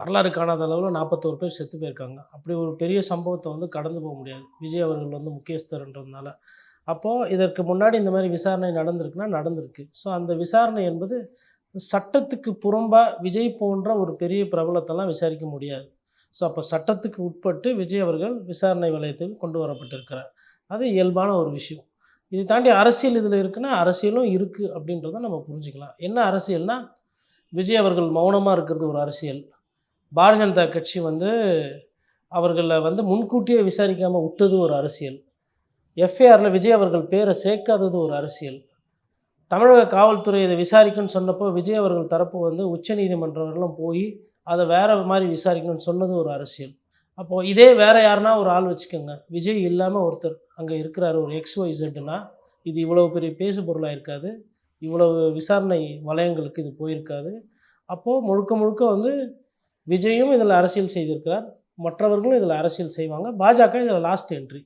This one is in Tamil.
வரலாறு காணாத அளவில் நாற்பத்தோரு பேர் செத்து போயிருக்காங்க. அப்படி ஒரு பெரிய சம்பவத்தை வந்து கடந்து போக முடியாது. விஜய் அவர்கள் வந்து முக்கியஸ்தர்ன்றதுனால. அப்போது இதற்கு முன்னாடி இந்த மாதிரி விசாரணை நடந்திருக்குன்னா நடந்திருக்கு. ஸோ அந்த விசாரணை என்பது சட்டத்துக்கு புறம்பாக விஜய் போன்ற ஒரு பெரிய பிரபலத்தெல்லாம் விசாரிக்க முடியாது. ஸோ அப்போ சட்டத்துக்கு உட்பட்டு விஜய் அவர்கள் விசாரணை வலயத்துக்கு கொண்டு வரப்பட்டிருக்கிறார். அது இயல்பான ஒரு விஷயம். இதை தாண்டி அரசியல் இதில் இருக்குன்னா அரசியலும் இருக்குது அப்படின்றத நம்ம புரிஞ்சுக்கலாம். என்ன அரசியல்னால் விஜய் அவர்கள் மௌனமாக இருக்கிறது ஒரு அரசியல். பாரதிய ஜனதா கட்சி வந்து அவர்களை வந்து முன்கூட்டியே விசாரிக்காமல் விட்டது ஒரு அரசியல். எஃப்ஐஆரில் விஜய் அவர்கள் பேரை சேர்க்காதது ஒரு அரசியல். தமிழக காவல்துறை இதை விசாரிக்கணும்னு சொன்னப்போ விஜய் அவர்கள் தரப்பு வந்து உச்சநீதிமன்றம் போய் அதை வேற மாதிரி விசாரிக்கணும்னு சொன்னது ஒரு அரசியல். அப்போது இதே வேறு யாருன்னா ஒரு ஆள் வச்சுக்கோங்க. விஜய் இல்லாமல் ஒருத்தர் அங்கே இருக்கிறார் ஒரு எக்ஸ் ஒய் இது இவ்வளோ பெரிய பேசு பொருளாக இருக்காது. இவ்வளவு விசாரணை வலயங்களுக்கு இது போயிருக்காது. அப்போது முழுக்க முழுக்க வந்து விஜயும் இதில் அரசியல் செய்திருக்கிறார். மற்றவர்களும் இதில் அரசியல் செய்வாங்க. பாஜக இதில் லாஸ்ட் என்ட்ரி